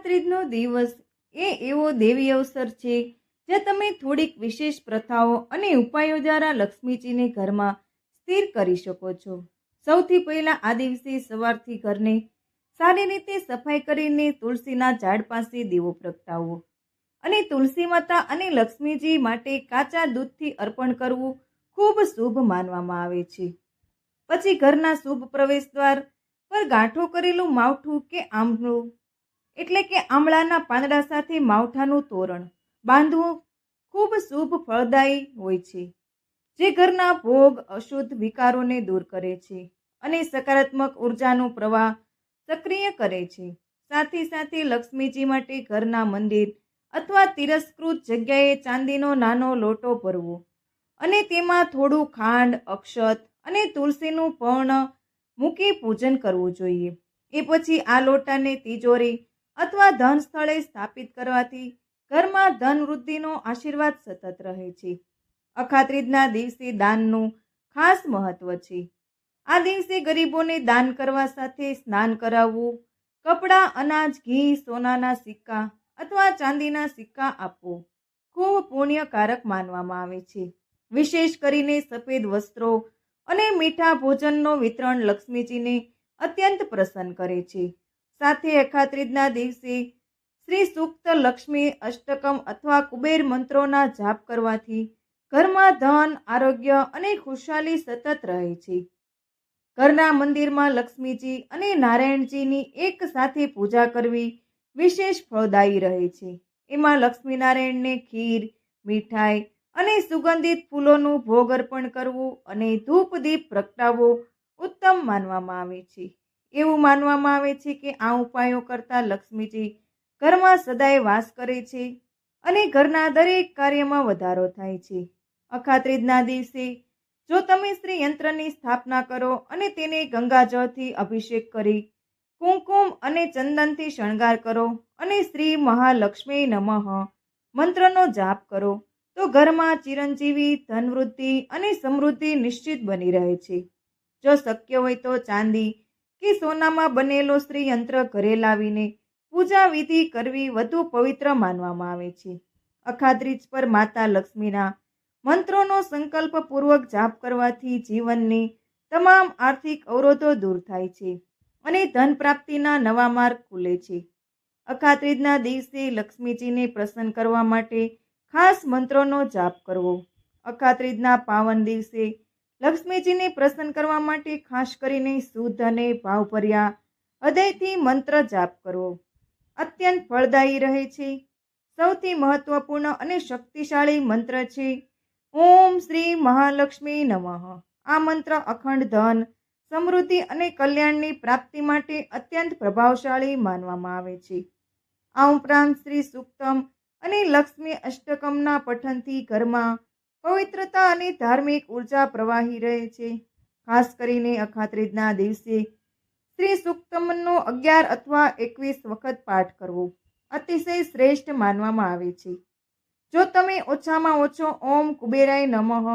અખાત્રીજનો દિવસ એ એવો દેવી અવસર છે, જ્યાં તમે થોડીક વિશેષ પ્રથાઓ અને ઉપાયો દ્વારા લક્ષ્મીજીને ઘરમાં સ્થિર કરી શકો છો. સૌથી પહેલાં આ દિવસે સવારથી ઘરને સારી રીતે સફાઈ કરીને તુલસીના ઝાડ પાસે દીવો પ્રગટાવવો અને તુલસી માતા અને લક્ષ્મીજી માટે કાચા દૂધથી અર્પણ કરવું ખૂબ શુભ માનવામાં આવે છે. પછી ઘરના શુભ પ્રવેશ દ્વાર પર ગાંઠો કરેલું માવઠું કે આંબલું એટલે કે આમળાના પાંદડા સાથે માવઠાનું તોરણ. બાંધવું ખૂબ શુભ ફળદાયી હોય છે, જે ઘરના ભોગ અશુદ્ધ વિકારોને દૂર કરે છે અને સકારાત્મક ઉર્જાનો પ્રવાહ સક્રિય કરે છે. સાથે સાથે લક્ષ્મીજી માટે ઘરના મંદિર અથવા તિરસ્કૃત જગ્યાએ ચાંદીનો નાનો લોટો ભરવો અને તેમાં થોડું ખાંડ, અક્ષત અને તુલસીનું પર્ણ મૂકી પૂજન કરવું જોઈએ. એ પછી આ લોટાને તિજોરી અથવા ધન સ્થળે સ્થાપિત કરવાથી ઘરમાં ધન વૃદ્ધિનો આશીર્વાદ સતત રહે છે. અખાત્રીજના દિવસે દાનનું ખાસ મહત્વ છે. આ દિવસે ગરીબોને દાન કરવા સાથે સ્નાન કરાવવું, કપડાં, અનાજ, ઘી, સોનાના સિક્કા અથવા ચાંદીના સિક્કા આપવો ખૂબ પુણ્યકારક માનવામાં આવે છે. વિશેષ કરીને સફેદ વસ્ત્રો અને મીઠા ભોજનનો વિતરણ લક્ષ્મીજીને અત્યંત પ્રસન્ન કરે છે. સાથે એકાત્રીજના દિવસે શ્રી સૂક્ત લક્ષ્મી અષ્ટકમ અથવા કુબેર મંત્રોના જાપ કરવાથી ઘરમાં ધન, આરોગ્ય અને ખુશાલી સતત રહે છે. ઘરના મંદિરમાં લક્ષ્મીજી અને નારાયણજીની એક સાથે પૂજા કરવી વિશેષ ફળદાયી રહે છે. એમાં લક્ષ્મીનારાયણને ખીર, મીઠાઈ અને સુગંધિત ફૂલોનું ભોગ અર્પણ કરવું અને ધૂપ દીપ પ્રગટાવવો ઉત્તમ માનવામાં આવે છે. એવું માનવામાં આવે છે કે આ ઉપાયો કરતાં લક્ષ્મીજી ઘરમાં સદાય વાસ કરે છે અને ઘરના દરેક કાર્યમાં વધારો થાય છે. અખાત્રીજના દિવસે જો તમે શ્રી યંત્રની સ્થાપના કરો અને તેને ગંગાજળથી અભિષેક કરી કુમકુમ અને ચંદનથી શણગાર કરો અને શ્રી મહાલક્ષ્મી નમઃ મંત્રનો જાપ કરો, તો ઘરમાં ચિરંજીવી ધનવૃદ્ધિ અને સમૃદ્ધિ નિશ્ચિત બની રહે છે. જો શક્ય હોય તો ચાંદી કે સોનામાં બનેલો સ્ત્રીયંત્ર યંત્ર ઘરે લાવીને પૂજા વિધિ કરવી વધુ પવિત્ર માનવામાં આવે છે. અખાદ્રીજ પર માતા લક્ષ્મીના મંત્રોનો સંકલ્પપૂર્વક જાપ કરવાથી જીવનની તમામ આર્થિક અવરોધો દૂર થાય છે અને ધન પ્રાપ્તિના નવા માર્ગ ખુલે છે. અખાત્રીજના દિવસે લક્ષ્મીજીને પ્રસન્ન કરવા માટે ખાસ મંત્રોનો જાપ કરવો. અખાત્રીજના પાવન દિવસે લક્ષ્મીજીને પ્રસન્ન કરવા માટે ખાસ કરીને શુદ્ધ અને ભાવભર્યા હૃદયથી મંત્ર જાપ કરવો. અત્યંત ફળદાયી રહે છે. સૌથી મહત્વપૂર્ણ અને શક્તિશાળી મંત્ર છે, ઓમ શ્રી મહાલક્ષ્મી નમઃ. આ મંત્ર અખંડ ધન, સમૃદ્ધિ અને કલ્યાણની પ્રાપ્તિ માટે અત્યંત પ્રભાવશાળી માનવામાં આવે છે. આ ઉપરાંત શ્રી સુક્તમ અને લક્ષ્મી અષ્ટકમના પઠનથી ઘરમાં પવિત્રતા અને ધાર્મિક ઊર્જા પ્રવાહી રહે છે. ખાસ કરીને અખાત્રીજના દિવસે શ્રી સુક્તમનો અગિયાર અથવા એકવીસ વખત પાઠ કરવો અતિશય શ્રેષ્ઠ માનવામાં આવે છે. જો તમે ઓછામાં ઓછો ઓમ કુબેરાય નમઃ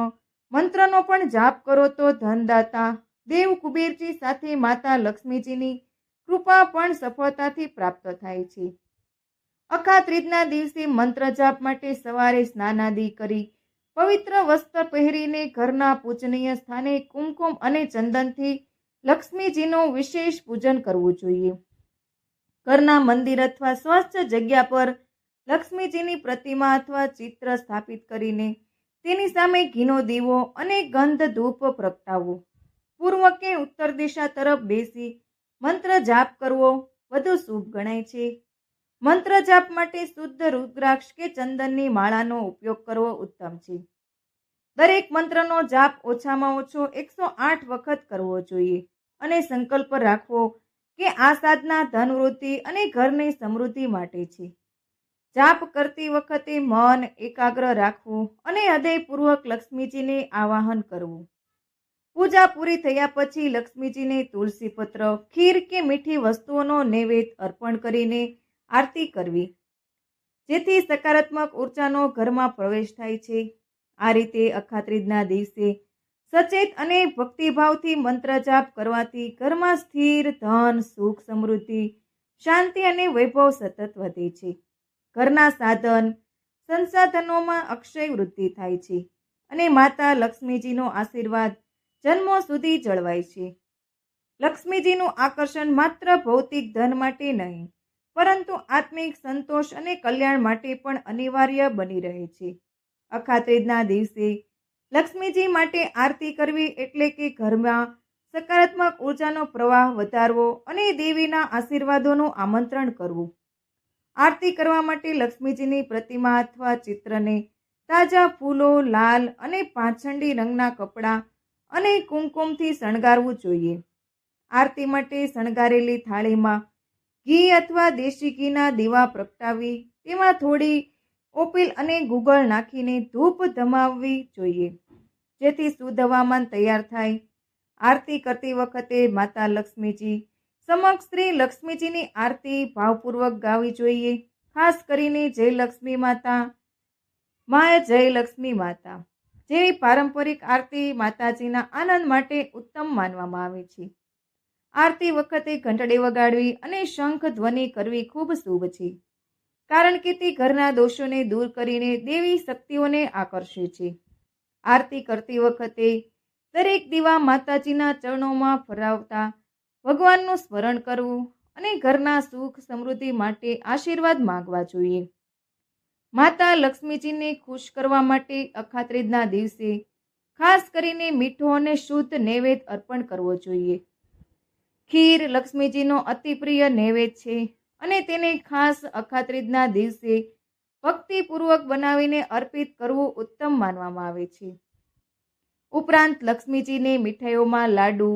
મંત્રનો પણ જાપ કરો તો ધનદાતા દેવ કુબેરજી સાથે માતા લક્ષ્મીજીની કૃપા પણ સફળતાથી પ્રાપ્ત થાય છે. અખાત્રીજના દિવસે મંત્ર જાપ માટે સવારે સ્નાનાદિ કરી પવિત્ર વસ્ત્ર પહેરીને ઘરના પૂજનીય સ્થાને કુમકુમ અને ચંદનથી લક્ષ્મીજીનું વિશેષ પૂજન કરવું જોઈએ. ઘરના મંદિર અથવા સ્વચ્છ જગ્યા પર લક્ષ્મીજીની પ્રતિમા અથવા ચિત્ર સ્થાપિત કરીને તેની સામે ઘીનો દીવો અને ગંધ ધૂપ પ્રગટાવવો પૂર્વ કે ઉત્તર દિશા તરફ બેસી મંત્ર જાપ કરવો વધુ શુભ ગણાય છે. મંત્ર જાપ માટે શુદ્ધ રુદ્રાક્ષ કે ચંદનની માળાનો ઉપયોગ કરવો ઉત્તમ છે. દરેક મંત્રનો જાપ ઓછામાં ઓછો એકસો આઠ વખત કરવો જોઈએ અને સંકલ્પ રાખવો કે આ સાધના ધનવૃદ્ધિ અને ઘરની સમૃદ્ધિ માટે છે. જાપ કરતી વખતે મન એકાગ્ર રાખવું અને હૃદયપૂર્વક લક્ષ્મીજીને આવાહન કરવું. પૂજા પૂરી થયા પછી લક્ષ્મીજીને તુલસીપત્ર, ખીર કે મીઠી વસ્તુઓનો નૈવેદ્ય અર્પણ કરીને આરતી કરવી. જેથી સકારાત્મક ઉર્જાનો ઘરમાં પ્રવેશ થાય છે. આ રીતે અખાત્રીજના દિવસે સચેત અને ભક્તિભાવથી મંત્ર જાપ કરવાથી ઘરમાં સ્થિર ધન, સુખ, સમૃદ્ધિ, શાંતિ અને વૈભવ સતત વધે છે. ઘરના સાધન, સંસાધનોમાં અક્ષય વૃદ્ધિ થાય છે અને માતા લક્ષ્મીજીનો આશીર્વાદ જન્મો સુધી જળવાય છે. લક્ષ્મીજીનું આકર્ષણ માત્ર ભૌતિક ધન માટે નહીં પરંતુ આત્મિક સંતોષ અને કલ્યાણ માટે પણ અનિવાર્ય બની રહે છે. અખાત્રીજના દિવસે લક્ષ્મીજી માટે આરતી કરવી એટલે કે ઘરમાં સકારાત્મક ઉર્જાનો પ્રવાહ વધારવો અને દેવીના આશીર્વાદોનું આમંત્રણ કરવું. આરતી કરવા માટે લક્ષ્મીજીની પ્રતિમા અથવા ચિત્રને તાજા ફૂલો, લાલ અને પાંચંડી રંગના કપડાં અને કુમકુમથી શણગારવું જોઈએ. આરતી માટે શણગારેલી થાળીમાં ઘી અથવા દેશી ઘીના દીવા પ્રગટાવી તેમાં થોડી ઓપીલ અને ગુગળ નાખીને ધૂપ ધમાવવી જોઈએ, જેથી શુદ્ધ હવામાન તૈયાર થાય. આરતી કરતી વખતે માતા લક્ષ્મીજી સમક્ષ શ્રી લક્ષ્મીજીની આરતી ભાવપૂર્વક ગાવી જોઈએ, ખાસ કરીને જય લક્ષ્મી માતા માય જય લક્ષ્મી માતા, જેવી પારંપરિક આરતી માતાજીના આનંદ માટે ઉત્તમ માનવામાં આવે છે. આરતી વખતે ઘંટડી વગાડવી અને શંખ ધ્વનિ કરવી ખૂબ શુભ છે. કારણ કે તે ઘરના દોષોને દૂર કરીને દેવી શક્તિઓને આકર્ષે છે. આરતી કરતી વખતે દરેક દીવા માતાજીના ચરણોમાં ફરાવતા ભગવાનનું સ્મરણ કરવું અને ઘરના સુખ સમૃદ્ધિ માટે આશીર્વાદ માંગવા જોઈએ. માતા લક્ષ્મીજીને ખુશ કરવા માટે અખાત્રીજના દિવસે ખાસ કરીને મીઠો અને શુદ્ધ નૈવેદ્ય અર્પણ કરવો જોઈએ. ખીર લક્ષ્મીજીનો અતિ પ્રિય નૈવેદ્ય છે અને તેને ખાસ અખાત્રીજના દિવસે ભક્તિપૂર્વક બનાવીને અર્પિત કરવું ઉત્તમ માનવામાં આવે છે. ઉપરાંત લક્ષ્મીજીને મીઠાઈઓમાં લાડુ,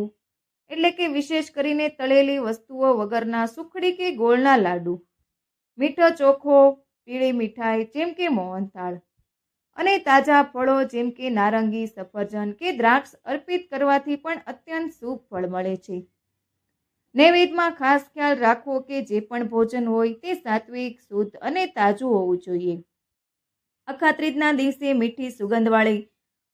એટલે કે વિશેષ કરીને તળેલી વસ્તુઓ વગરના સુખડી કે ગોળના લાડુ, મીઠો ચોખો, પીળી મીઠાઈ જેમ કે મોહનથાળ અને તાજા ફળો જેમ કે નારંગી, સફરજન કે દ્રાક્ષ અર્પિત કરવાથી પણ અત્યંત શુભ ફળ મળે છે. નૈવેદ્યમાં ખાસ ખ્યાલ રાખવો કે જે પણ ભોજન હોય તે સાત્વિક, શુદ્ધ અને તાજું હોવું જોઈએ. અખાત્રીજના દિવસે મીઠી સુગંધવાળી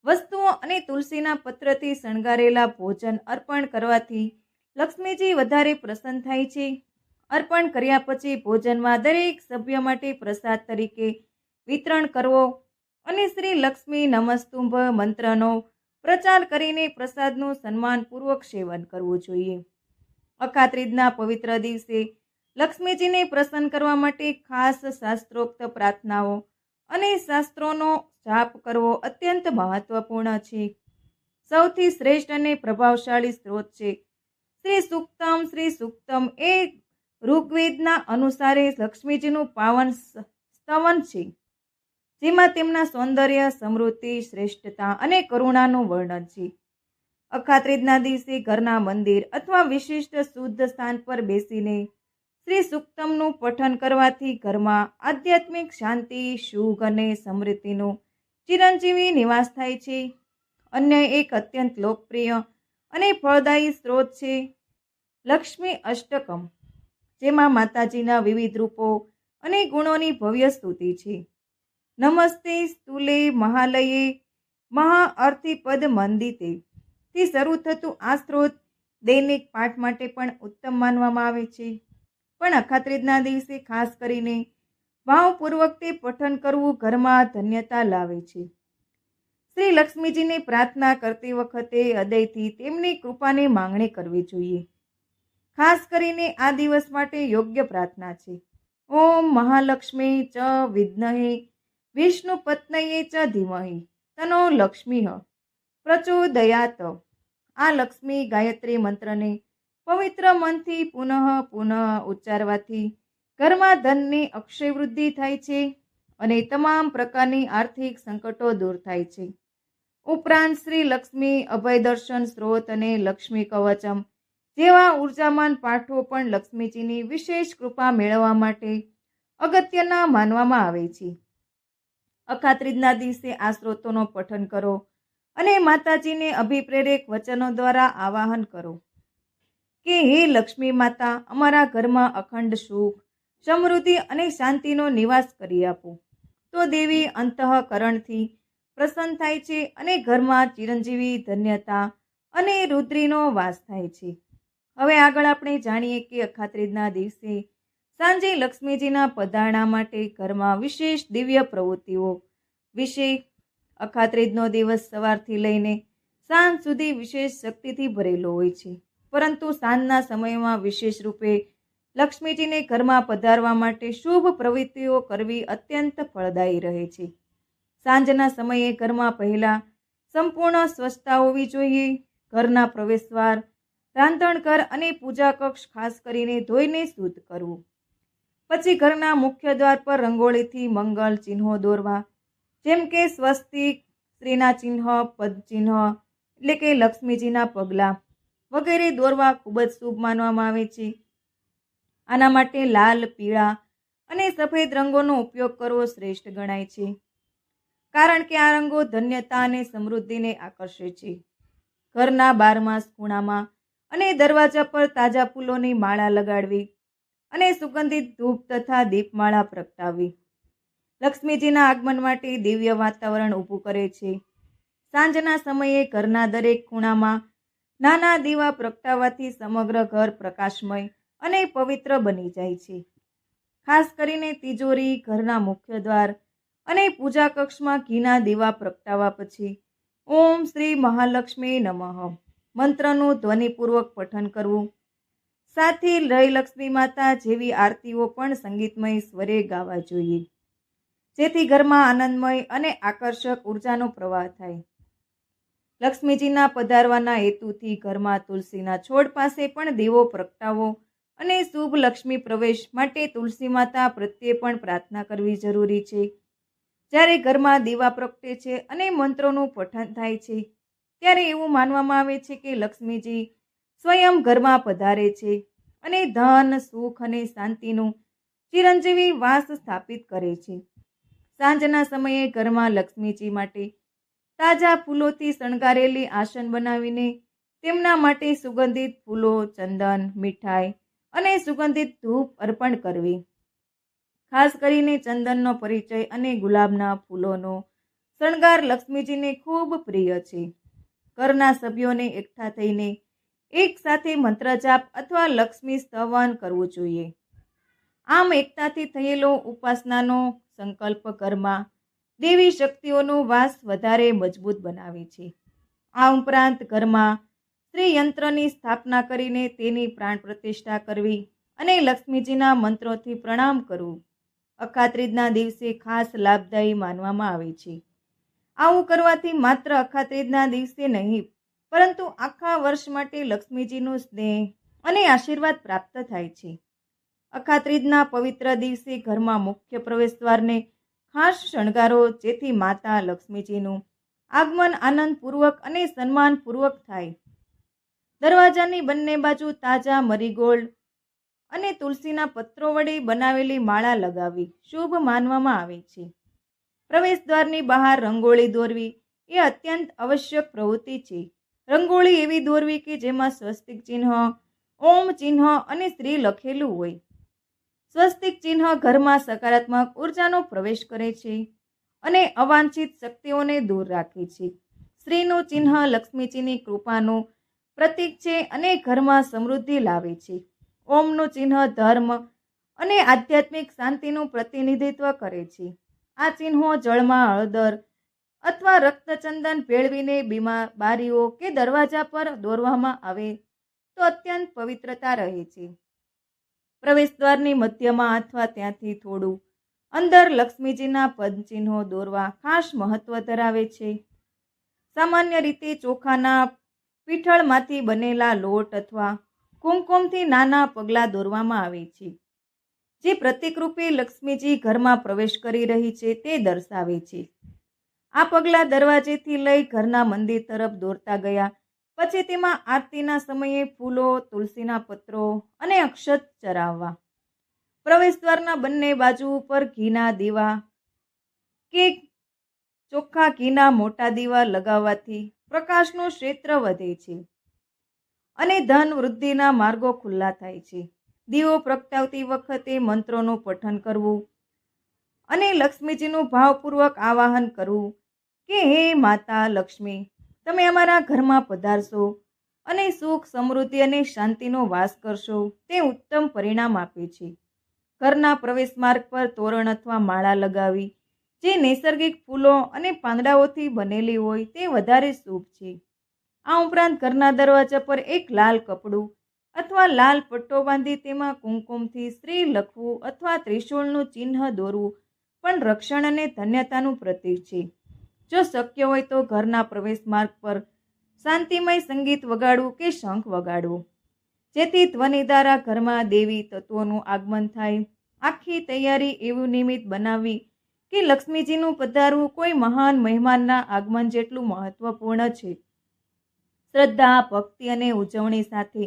વસ્તુઓ અને તુલસીના પત્રથી શણગારેલા ભોજન અર્પણ કરવાથી લક્ષ્મીજી વધારે પ્રસન્ન થાય છે. અર્પણ કર્યા પછી ભોજનમાં દરેક સભ્ય માટે પ્રસાદ તરીકે વિતરણ કરવો અને શ્રી લક્ષ્મી નમસ્તુંભ મંત્રનો પ્રચાર કરીને પ્રસાદનું સન્માનપૂર્વક સેવન કરવું જોઈએ. અખાત્રીજના પવિત્ર દિવસે લક્ષ્મીજીને પ્રસન્ન કરવા માટે ખાસ શાસ્ત્રોક્ત પ્રાર્થનાઓ અને શાસ્ત્રોનો જાપ કરવો અત્યંત મહત્વપૂર્ણ છે. સૌથી શ્રેષ્ઠ અને પ્રભાવશાળી સ્ત્રોત છે. શ્રી સુક્તમ શ્રી સુક્તમ એ ઋગ્વેદના અનુસારે લક્ષ્મીજીનું પાવન સ્તવન છે. જેમાં તેમના સૌંદર્ય, સમૃદ્ધિ, શ્રેષ્ઠતા અને કરુણાનું વર્ણન છે. અખાત્રીજના દિવસે ઘરના મંદિર અથવા વિશિષ્ટ શુદ્ધ સ્થાન પર બેસીને શ્રી સુક્તમનું પઠન કરવાથી ઘરમાં આધ્યાત્મિક શાંતિ, સુખ અને સમૃદ્ધિનો ચિરંજીવી નિવાસ થાય છે. અન્ય એક અત્યંત લોકપ્રિય અને ફળદાયી સ્ત્રોત છે લક્ષ્મી અષ્ટકમ, જેમાં માતાજીના વિવિધ રૂપો અને ગુણોની ભવ્ય સ્તુતિ છે. નમસ્તે સ્તુલે મહાલયે મહાઅર્થિપદ મંદિતે. થી શરૂ થતું આ સ્ત્રોત દૈનિક પાઠ માટે પણ ઉત્તમ માનવામાં આવે છે. પણ અખાત્રીજના દિવસે ખાસ કરીને ભાવપૂર્વક તે પઠન કરવું ઘરમાં ધન્યતા લાવે છે. શ્રી લક્ષ્મીજીની પ્રાર્થના કરતી વખતે હૃદયથી તેમની કૃપાની માંગણી કરવી જોઈએ. ખાસ કરીને આ દિવસ માટે યોગ્ય પ્રાર્થના છે. ઓમ મહાલક્ષ્મી ચ વિદ્મહે વિષ્ણુ પત્નયે ચ ધીમહી, તનો લક્ષ્મી પ્રચોદયાત. આ લક્ષ્મી ગાયત્રી મંત્રને પવિત્ર મનથી પુનઃ પુનઃ ઉચ્ચારવાથી ઘરમાં ધનની અક્ષય વૃદ્ધિ થાય છે અને તમામ પ્રકારની આર્થિક સંકટો દૂર થાય છે. ઉપરાંત શ્રી લક્ષ્મી અભય દર્શન સ્ત્રોત અને લક્ષ્મી કવચમ જેવા ઉર્જામાન પાઠો પણ લક્ષ્મીજીની વિશેષ કૃપા મેળવવા માટે અગત્યના માનવામાં આવે છે. અખાત્રીજના દિવસે આ સ્ત્રોતોનો પઠન કરો. અને માતાજીને અભિપ્રેરક વચનો દ્વારા આવાહન કરો. કે હે લક્ષ્મી માતા, અમારા ઘરમાં અખંડ સુખ, સમૃદ્ધિ અને શાંતિનો નિવાસ કરી આપો. તો દેવી અંતઃકરણથી પ્રસન્ન થાય છે અને ઘરમાં ચિરંજીવી ધન્યતા અને રુદ્રીનો વાસ થાય છે. હવે આગળ આપણે જાણીએ કે અખાત્રીજના દિવસે સાંજે લક્ષ્મીજીના પધારણા માટે ઘરમાં વિશેષ દિવ્ય પ્રવૃત્તિઓ વિશે અખાત્રીજનો દિવસ સવારથી લઈને સાંજ સુધી વિશેષ શક્તિથી ભરેલો હોય છે. પરંતુ સાંજના સમયમાં વિશેષ રૂપે લક્ષ્મીજીને ઘરમાં પધારવા માટે શુભ પ્રવૃત્તિઓ કરવી અત્યંત ફળદાયી રહે છે. સાંજના સમયે ઘરમાં પહેલાં સંપૂર્ણ સ્વચ્છતા હોવી જોઈએ. ઘરના પ્રવેશદ્વાર, રાંધણઘર અને પૂજા કક્ષ ખાસ કરીને ધોઈને શુદ્ધ કરવું. પછી ઘરના મુખ્ય દ્વાર પર રંગોળીથી મંગલ ચિહ્નો દોરવા જેમ કે સ્વસ્તિક, સ્ત્રીના ચિહ્ન, પદચિહ્ન, એટલે કે લક્ષ્મીજીના પગલાં વગેરે દોરવા ખૂબ જ શુભ માનવામાં આવે છે. આના માટે લાલ, પીળા અને સફેદ રંગોનો ઉપયોગ કરવો શ્રેષ્ઠ ગણાય છે. કારણ કે આ રંગો ધન્યતા અને સમૃદ્ધિને આકર્ષે છે. ઘરના બારમાસ ખૂણામાં અને દરવાજા પર તાજા ફૂલોની માળા લગાડવી અને સુગંધિત ધૂપ તથા દીપમાળા પ્રગટાવવી. લક્ષ્મીજીના આગમન માટે દિવ્ય વાતાવરણ ઊભું કરે છે. સાંજના સમયે ઘરના દરેક ખૂણામાં નાના દીવા પ્રગટાવવાથી સમગ્ર ઘર પ્રકાશમય અને પવિત્ર બની જાય છે. ખાસ કરીને તિજોરી, ઘરના મુખ્ય દ્વાર અને પૂજા કક્ષમાં ઘીના દીવા પ્રગટાવવા પછી ઓમ શ્રી મહાલક્ષ્મી નમઃ. મંત્રનું ધ્વનિપૂર્વક પઠન કરવું. સાથે લય લક્ષ્મી માતા જેવી આરતીઓ પણ સંગીતમય સ્વરે ગાવા જોઈએ. જેથી ઘરમાં આનંદમય અને આકર્ષક ઉર્જાનો પ્રવાહ થાય. લક્ષ્મીજીના પધારવાના હેતુથી ઘરમાં તુલસીના છોડ પાસે પણ દીવો, પ્રગટાવો અને શુભ લક્ષ્મી પ્રવેશ માટે તુલસી માતા પ્રત્યે પણ પ્રાર્થના કરવી જરૂરી છે. જ્યારે ઘરમાં દીવા પ્રગટે છે અને મંત્રોનું પઠન થાય છે, ત્યારે એવું માનવામાં આવે છે કે લક્ષ્મીજી સ્વયં ઘરમાં પધારે છે અને ધન, સુખ અને શાંતિનું ચિરંજીવી વાસ સ્થાપિત કરે છે. સાંજના સમયે ઘરમાં લક્ષ્મીજી માટે તાજા ફૂલોથી શણગારેલી આસન બનાવીને તેમના માટે સુગંધિત ફૂલો, ચંદન, મીઠાઈ અને સુગંધિત ધૂપ અર્પણ કરવી. ખાસ કરીને ચંદનનો પરિચય અને ગુલાબના ફૂલોનો શણગાર લક્ષ્મીજીને ખૂબ પ્રિય છે. ઘરના સભ્યોને એકઠા થઈને એક સાથે અથવા લક્ષ્મી સ્તવન કરવું જોઈએ. આમ એકતાથી થયેલો ઉપાસનાનો સંકલ્પ ઘરમાં દેવી શક્તિઓનો વાસ વધારે મજબૂત બનાવે છે. આ ઉપરાંત ઘરમાં સ્ત્રી યંત્રની સ્થાપના કરીને તેની પ્રાણ પ્રતિષ્ઠા કરવી અને લક્ષ્મીજીના મંત્રોથી પ્રણામ કરવું અખાત્રીજના દિવસે ખાસ લાભદાયી માનવામાં આવે છે. આવું કરવાથી માત્ર અખાત્રીજના દિવસે નહીં, પરંતુ આખા વર્ષ માટે લક્ષ્મીજીનો સ્નેહ અને આશીર્વાદ પ્રાપ્ત થાય છે. અખાત્રીજના પવિત્ર દિવસે ઘરમાં મુખ્ય પ્રવેશદ્વારને ખાસ શણગારો, જેથી માતા લક્ષ્મીજીનું આગમન આનંદપૂર્વક અને સન્માનપૂર્વક થાય. દરવાજાની બંને બાજુ તાજા મરીગોલ્ડ અને તુલસીના પત્રો વડે બનાવેલી માળા લગાવવી શુભ માનવામાં આવે છે. પ્રવેશદ્વારની બહાર રંગોળી દોરવી એ અત્યંત આવશ્યક પ્રવૃત્તિ છે. રંગોળી એવી દોરવી કે જેમાં સ્વસ્તિક ચિહ્ન, ઓમ ચિહ્ન અને સ્ત્રી લખેલું હોય. સ્વસ્તિક ચિહ્ન ઘરમાં સકારાત્મક ઉર્જાનો પ્રવેશ કરે છે અને અવાંછિત શક્તિઓને દૂર રાખે છે. સ્ત્રીનું ચિહ્ન લક્ષ્મીજીની કૃપાનું પ્રતીક છે અને ઘરમાં સમૃદ્ધિ લાવે છે. ઓમનું ચિહ્ન ધર્મ અને આધ્યાત્મિક શાંતિનું પ્રતિનિધિત્વ કરે છે. આ ચિહ્નો જળમાં હળદર અથવા રક્તચંદન ભેળવીને બીમા બારીઓ કે દરવાજા પર દોરવામાં આવે તો અત્યંત પવિત્રતા રહે છે. પ્રવેશદ્વારની મધ્યમાં અથવા ત્યાંથી થોડું અંદર લક્ષ્મીજીના પદચિહ્નો દોરવા ખાસ મહત્વ ધરાવે છે. સામાન્ય રીતે ચોખાના પીઠળમાંથી બનેલા લોટ અથવા કુમકુમથી નાના પગલાં દોરવામાં આવે છે. જે પ્રતિકરૂપે લક્ષ્મીજી ઘરમાં પ્રવેશ કરી રહી છે તે દર્શાવે છે. આ પગલાં દરવાજેથી લઈ ઘરના મંદિર તરફ દોરતા ગયા પછી તેમાં આરતીના સમયે ફૂલો, તુલસીના પત્રો અને અક્ષત ચરાવવા. પ્રવેશદ્વારના બંને બાજુ ઉપર ઘીના દીવા કે ચોખ્ખા ઘીના મોટા દીવા લગાવવાથી પ્રકાશનું ક્ષેત્ર વધે છે અને ધન વૃદ્ધિના માર્ગો ખુલ્લા થાય છે. દીવો પ્રગટાવતી વખતે મંત્રોનું પઠન કરવું અને લક્ષ્મીજીનું ભાવપૂર્વક આવાહન કરવું કે, હે માતા લક્ષ્મી તમે અમારા ઘરમાં પધારશો અને સુખ, સમૃદ્ધિ અને શાંતિનો વાસ કરશો. તે ઉત્તમ પરિણામ આપે છે. ઘરના પ્રવેશ માર્ગ પર તોરણ અથવા માળા લગાવી, જે નૈસર્ગિક ફૂલો અને પાંદડાઓથી બનેલી હોય તે વધારે શુભ છે. આ ઉપરાંત ઘરના દરવાજા પર એક લાલ કપડું અથવા લાલ પટ્ટો બાંધી તેમાં કુમકુમથી શ્રી લખવું અથવા ત્રિશૂળનું ચિહ્ન દોરવું પણ રક્ષણ અને ધન્યતાનું પ્રતીક છે. જો શક્ય હોય તો ઘરના પ્રવેશ માર્ગ પર શાંતિમય સંગીત વગાડવું કે શંખ વગાડવું. જેથી ધ્વનિ દ્વારા ઘરમાં દેવી તત્વોનું આગમન થાય. આખી તૈયારી એવું નિમિત્ત બનાવવી કે લક્ષ્મીજીનું પધારવું કોઈ મહાન મહેમાનના આગમન જેટલું મહત્વપૂર્ણ છે. શ્રદ્ધા, ભક્તિ અને ઉજવણી સાથે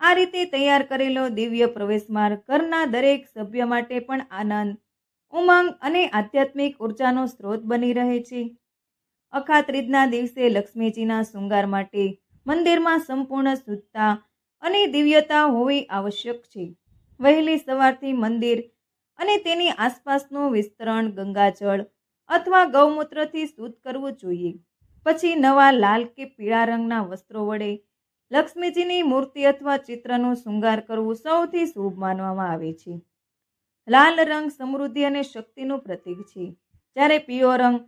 આ રીતે તૈયાર કરેલો દિવ્ય પ્રવેશ માર્ગ ઘરના દરેક સભ્ય માટે પણ આનંદ, ઉમંગ અને આધ્યાત્મિક ઉર્જાનો સ્ત્રોત બની રહે છે. અખાત્રીજના દિવસે લક્ષ્મીજીના શૃંગાર માટે મંદિરમાં સંપૂર્ણ શુદ્ધતા અને દિવ્યતા હોવી આવશ્યક છે. વહેલી સવારથી મંદિર અને તેની આસપાસનું વિસ્તરણ ગંગાજળ અથવા ગૌમૂત્રથી શુદ્ધ કરવું જોઈએ. પછી નવા લાલ કે પીળા રંગના વસ્ત્રો વડે લક્ષ્મીજીની મૂર્તિ અથવા ચિત્રનું શૃંગાર કરવું સૌથી શુભ માનવામાં આવે છે. લાલ રંગ સમૃદ્ધિ અને શક્તિનું પ્રતીક છે. જ્યારે પીળો રંગ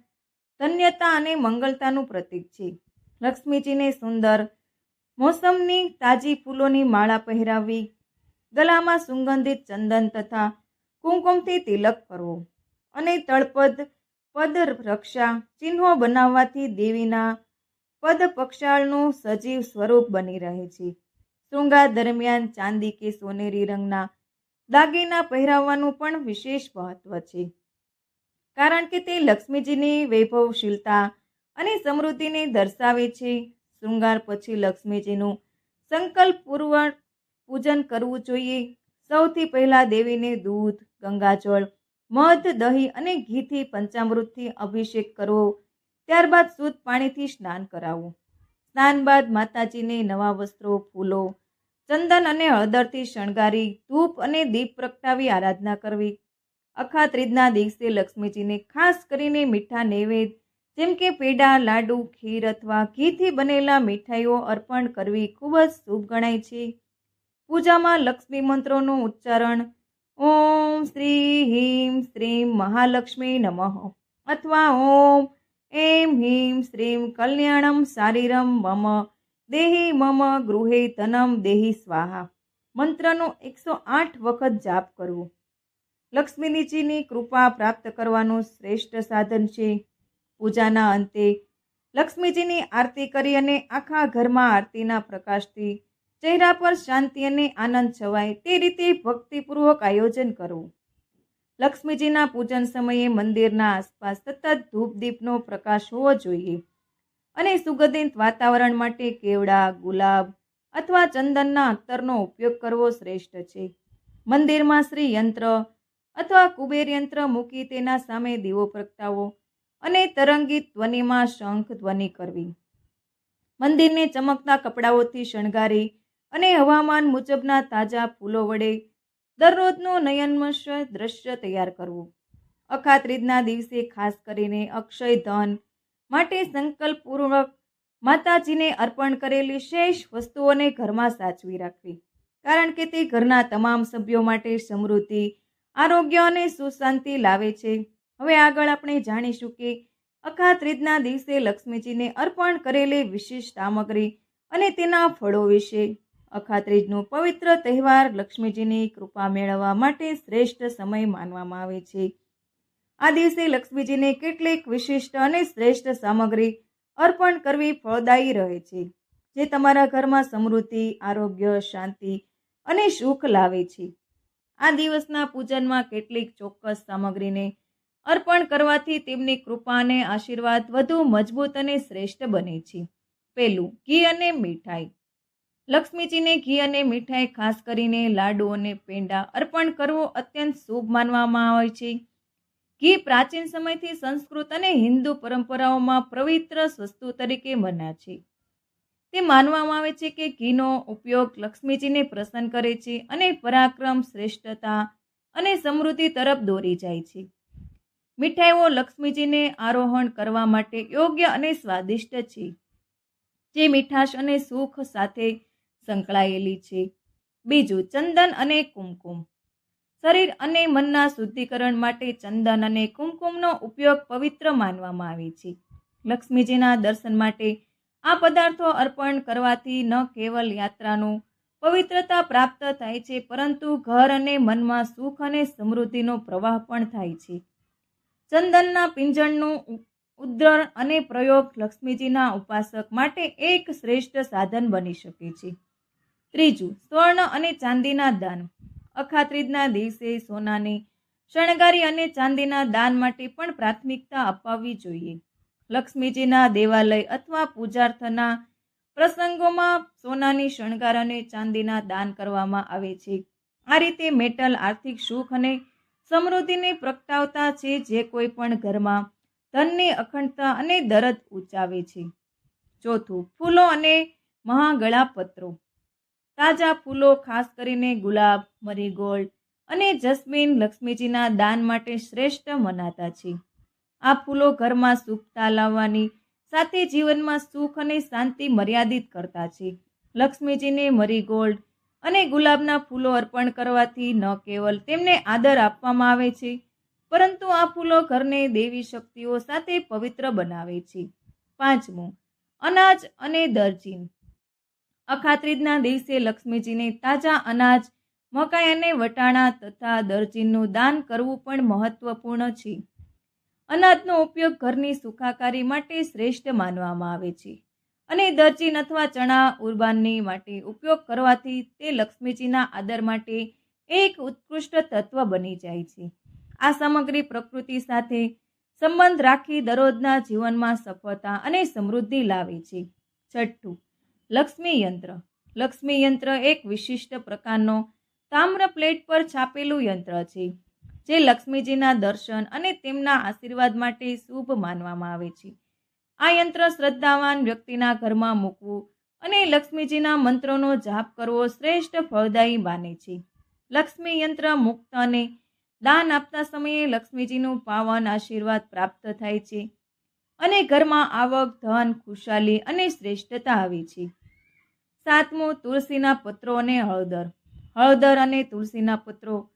ધન્યતા અને મંગળતાનું પ્રતીક છે. લક્ષ્મીજીને સુંદર, મોસમની તાજી ફૂલોની માળા પહેરાવવી ગલામાં સુગંધિત ચંદન તથા કુમકુમથી તિલક કરવો અને તળપદ, પદ રક્ષા ચિહ્નો બનાવવાથી દેવીના પદ પક્ષાળનું સજીવ સ્વરૂપ બની રહે છે. શૃંગાર દરમિયાન ચાંદી કે સોનેરી રંગના દાગીના પહેરાવવાનું પણ વિશેષ મહત્વ છે. કારણ કે તે લક્ષ્મીજીની વૈભવશીલતા અને સમૃદ્ધિને દર્શાવે છે. શૃંગાર પછી લક્ષ્મીજીનું સંકલ્પપૂર્વક પૂજન કરવું જોઈએ. સૌથી પહેલાં દેવીને દૂધ, ગંગાજળ, મધ, દહીં અને ઘીથી પંચામૃતથી અભિષેક કરવો. ત્યારબાદ શુદ્ધ પાણીથી સ્નાન કરાવવું. સ્નાન બાદ માતાજીને નવા વસ્ત્રો, ફૂલો, ચંદન અને હળદરથી શણગારી, ધૂપ અને દીપ પ્રગટાવી આરાધના કરવી. અખાત્રીજના દિવસે લક્ષ્મીજીને ખાસ કરીને મીઠા નૈવેદ્ય, જેમ કે પેડા, લાડુ, ખીર અથવા ઘીથી બનેલા મીઠાઈઓ અર્પણ કરવી ખૂબ જ શુભ ગણાય છે. પૂજામાં લક્ષ્મી મંત્રોનું ઉચ્ચારણ, ઓમ શ્રી હિમ શ્રીમ મહાલક્ષ્મી નમઃ અથવા, ઓમ એમ હિમ શ્રીમ કલ્યાણમ શારીરમ મમ, દેહી મમ ગૃહે તનમ દેહી સ્વાહા. મંત્રનો એકસો આઠ વખત જાપ કરવું. લક્ષ્મીજીની કૃપા પ્રાપ્ત કરવાનું શ્રેષ્ઠ સાધન છે. પૂજાના અંતે લક્ષ્મીજીની આરતી કરી અને આખા ઘરમાં આરતીના પ્રકાશથી ચહેરા પર શાંતિ અને આનંદ છવાય તે રીતે ભક્તિપૂર્વક આયોજન કરવું. લક્ષ્મીજીના પૂજન સમયે મંદિરના આસપાસ સતત ધૂપ દીપનો પ્રકાશ હોવો જોઈએ અને સુગંધિત વાતાવરણ માટે કેવડા, ગુલાબ અથવા ચંદનના અત્તરનો ઉપયોગ કરવો શ્રેષ્ઠ છે. મંદિરમાં શ્રી યંત્ર અથવા કુબેર યંત્ર મૂકી તેના સામે દીવો પ્રગટાવો અને તરંગી ધ્વનિમાં શંખ ધ્વનિ કરવી. મંદિરને ચમકતા કપડાઓથી શણગારી અને હવામાન મુજબના તાજા ફૂલો વડે દરરોજનું નયનમશ દ્રશ્ય તૈયાર કરવું. અખાત્રીજના દિવસે ખાસ કરીને અક્ષય ધન માટે સંકલ્પપૂર્વક માતાજીને અર્પણ કરેલી શેષ વસ્તુઓને ઘરમાં સાચવી રાખવી. કારણ કે તે ઘરના તમામ સભ્યો માટે સમૃદ્ધિ આરોગ્ય અને સુશાંતિ લાવે છે. હવે આગળ આપણે જાણીશું કે અખાત્રીજના દિવસે લક્ષ્મીજીને અર્પણ કરેલી વિશિષ્ટ સામગ્રી અને તેના ફળો વિશે. અખાત્રીજનો પવિત્ર તહેવાર લક્ષ્મીજીની કૃપા મેળવવા માટે શ્રેષ્ઠ સમય માનવામાં આવે છે. આ દિવસે લક્ષ્મીજીને કેટલીક વિશિષ્ટ અને શ્રેષ્ઠ સામગ્રી અર્પણ કરવી ફળદાયી રહે છે, જે તમારા ઘરમાં સમૃદ્ધિ, આરોગ્ય, શાંતિ અને સુખ લાવે છે. આ દિવસના પૂજનમાં કેટલીક ચોક્કસ સામગ્રીને અર્પણ કરવાથી તેમની કૃપા અને આશીર્વાદ વધુ મજબૂત અને શ્રેષ્ઠ બને છે. પહેલું, ઘી અને મીઠાઈ. લક્ષ્મીજીને ઘી અને મીઠાઈ ખાસ કરીને લાડુ અને પેંડા અર્પણ કરવો અત્યંત શુભ માનવામાં આવે છે. ઘી પ્રાચીન સમયથી સંસ્કૃત અને હિન્દુ પરંપરાઓમાં પવિત્ર વસ્તુ તરીકે મનાય છે. તે માનવામાં આવે છે કે ઘીનો ઉપયોગ લક્ષ્મીજીને પ્રસન્ન કરે છે અને પરાક્રમ શ્રેષ્ઠતા અને સમૃદ્ધિ તરફ દોરી જાય છે. મીઠાઈઓ લક્ષ્મીજીને આરોહણ કરવા માટે યોગ્ય અને સ્વાદિષ્ટ છે, જે મીઠાશ અને સુખ સાથે સંકળાયેલી છે. બીજું, ચંદન અને કુમકુમ. શરીર અને મનના શુદ્ધિકરણ માટે ચંદન અને કુમકુમનો ઉપયોગ પવિત્ર માનવામાં આવે છે. લક્ષ્મીજીના દર્શન માટે આ પદાર્થો અર્પણ કરવાથી ન કેવલ યાત્રાનું પવિત્રતા પ્રાપ્ત થાય છે, પરંતુ ઘર અને મનમાં સુખ અને સમૃદ્ધિનો પ્રવાહ પણ થાય છે. ચંદનના પિંજણનું ઉ- અને પ્રયોગ લક્ષ્મીજીના ઉપાસક માટે એક શ્રેષ્ઠ સાધન બની શકે છે. ત્રીજું, સ્વર્ણ અને ચાંદીના દાન. અખાત્રીજના દિવસે સોનાની શણગારી અને ચાંદીના દાન માટે પણ પ્રાથમિકતા અપાવવી જોઈએ. લક્ષ્મીજીના દેવાલય અથવા પૂજાર્થના પ્રસંગોમાં સોનાની શણગાર અને ચાંદીના દાન કરવામાં આવે છે. આ રીતે મેટલ આર્થિક સુખ અને સમૃદ્ધિને પ્રગટાવતા છે જે કોઈ પણ ઘરમાં ધનની અખંડતા અને દરદ ઉચાવે છે. ચોથું, ફૂલો અને મહાગળા પત્રો તાજા ફૂલો ખાસ કરીને ગુલાબ, મરીગોલ્ડ અને જસ્મીન લક્ષ્મીજીના દાન માટે શ્રેષ્ઠ મનાતા છે. આ ફૂલો ઘરમાં સુખતા લાવવાની, સાથે જીવનમાં સુખ અને શાંતિ મર્યાદિત કરતા છે. લક્ષ્મીજીને મરીગોલ્ડ અને ગુલાબના ફૂલો અર્પણ કરવાથી ન કેવલ તેમને આદર આપવામાં આવે છે, પરંતુ આ ફૂલો ઘરને દેવી શક્તિઓ સાથે પવિત્ર બનાવે છે. પાંચમું, અનાજ અને દરજીન. અખાત્રીજના દિવસે લક્ષ્મીજીને તાજા અનાજ, મકાઈ અને વટાણા તથા દરજીનનું દાન કરવું પણ મહત્વપૂર્ણ છે. અનાજનો ઉપયોગ ઘરની સુખાકારી માટે શ્રેષ્ઠ માનવામાં આવે છે. અને દરચીન અથવા ચણા ઉર્બાનની માટે ઉપયોગ કરવાથી તે લક્ષ્મીજીના આદર માટે એક ઉત્કૃષ્ટ તત્વ બની જાય છે. આ સામગ્રી પ્રકૃતિ સાથે સંબંધ રાખી દરરોજના જીવનમાં સફળતા અને સમૃદ્ધિ લાવે છે. છઠ્ઠું, લક્ષ્મી યંત્ર. લક્ષ્મી યંત્ર એક વિશિષ્ટ પ્રકારનો તામ્ર પ્લેટ પર છાપેલું યંત્ર છે. જે લક્ષ્મીજીના દર્શન અને તેમના આશીર્વાદ માટે શુભ માનવામાં આવે છે. આ યંત્ર શ્રદ્ધાવાન વ્યક્તિના ઘરમાં મૂકવું અને લક્ષ્મીજીના મંત્રોનો જાપ કરવો શ્રેષ્ઠ ફળદાયી માને છે. લક્ષ્મી યંત્ર મુક્ત અને દાન આપતા સમયે લક્ષ્મીજીનું પાવન આશીર્વાદ પ્રાપ્ત થાય છે અને ઘરમાં આવક, ધન, ખુશાલી અને શ્રેષ્ઠતા આવે છે. સાતમું તુલસીના પત્રો અને હળદર. હળદર અને તુલસીના પત્રો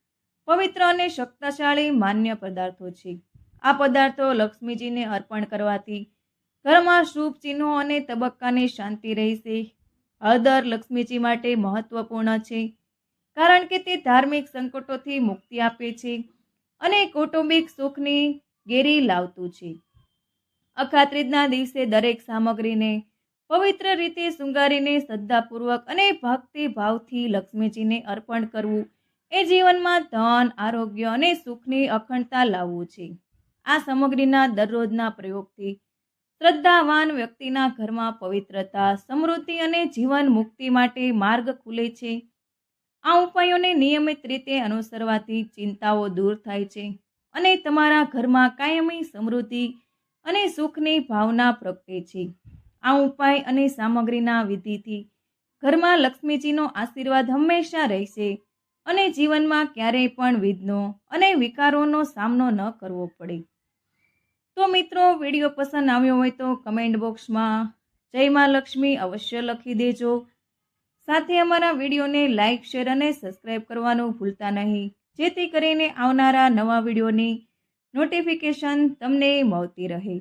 પવિત્ર અને શક્તિશાળી માન્ય પદાર્થો છે. આ પદાર્થો લક્ષ્મીજીને અર્પણ કરવાથી ઘરમાં શુભ ચિહ્નો અને તબક્કાની શાંતિ રહેશે. હળદર લક્ષ્મીજી માટે મહત્વપૂર્ણ છે, કારણ કે તે ધાર્મિક સંકટોથી મુક્તિ આપે છે અને કૌટુંબિક સુખની ગેરી લાવતું છે. અખાત્રીજના દિવસે દરેક સામગ્રીને પવિત્ર રીતે શૃંગારીને શ્રદ્ધાપૂર્વક અને ભક્તિ ભાવથી લક્ષ્મીજીને અર્પણ કરવું એ જીવનમાં ધન, આરોગ્ય અને સુખની અખંડતા લાવવું છે. આ સામગ્રીના દરરોજના પ્રયોગથી શ્રદ્ધાવાન વ્યક્તિના ઘરમાં પવિત્રતા, સમૃદ્ધિ અને જીવન મુક્તિ માટે માર્ગ ખુલે છે. આ ઉપાયોને નિયમિત રીતે અનુસરવાથી ચિંતાઓ દૂર થાય છે અને તમારા ઘરમાં કાયમી સમૃદ્ધિ અને સુખની ભાવના પ્રગટે છે. આ ઉપાય અને સામગ્રીના વિધિથી ઘરમાં લક્ષ્મીજીનો આશીર્વાદ હંમેશા રહેશે અને જીવનમાં ક્યારેય પણ વિઘ્નો અને વિકારોનો સામનો ન કરવો પડે. તો મિત્રો, વીડિયો પસંદ આવ્યો હોય તો કમેન્ટ બોક્સમાં જય મા લક્ષ્મી અવશ્ય લખી દેજો. સાથે અમારા વિડીયોને લાઇક શેર અને સબસ્ક્રાઈબ કરવાનું ભૂલતા નહીં. જેથી કરીને આવનારા નવા વિડીયોની નોટિફિકેશન તમને મળતી રહે.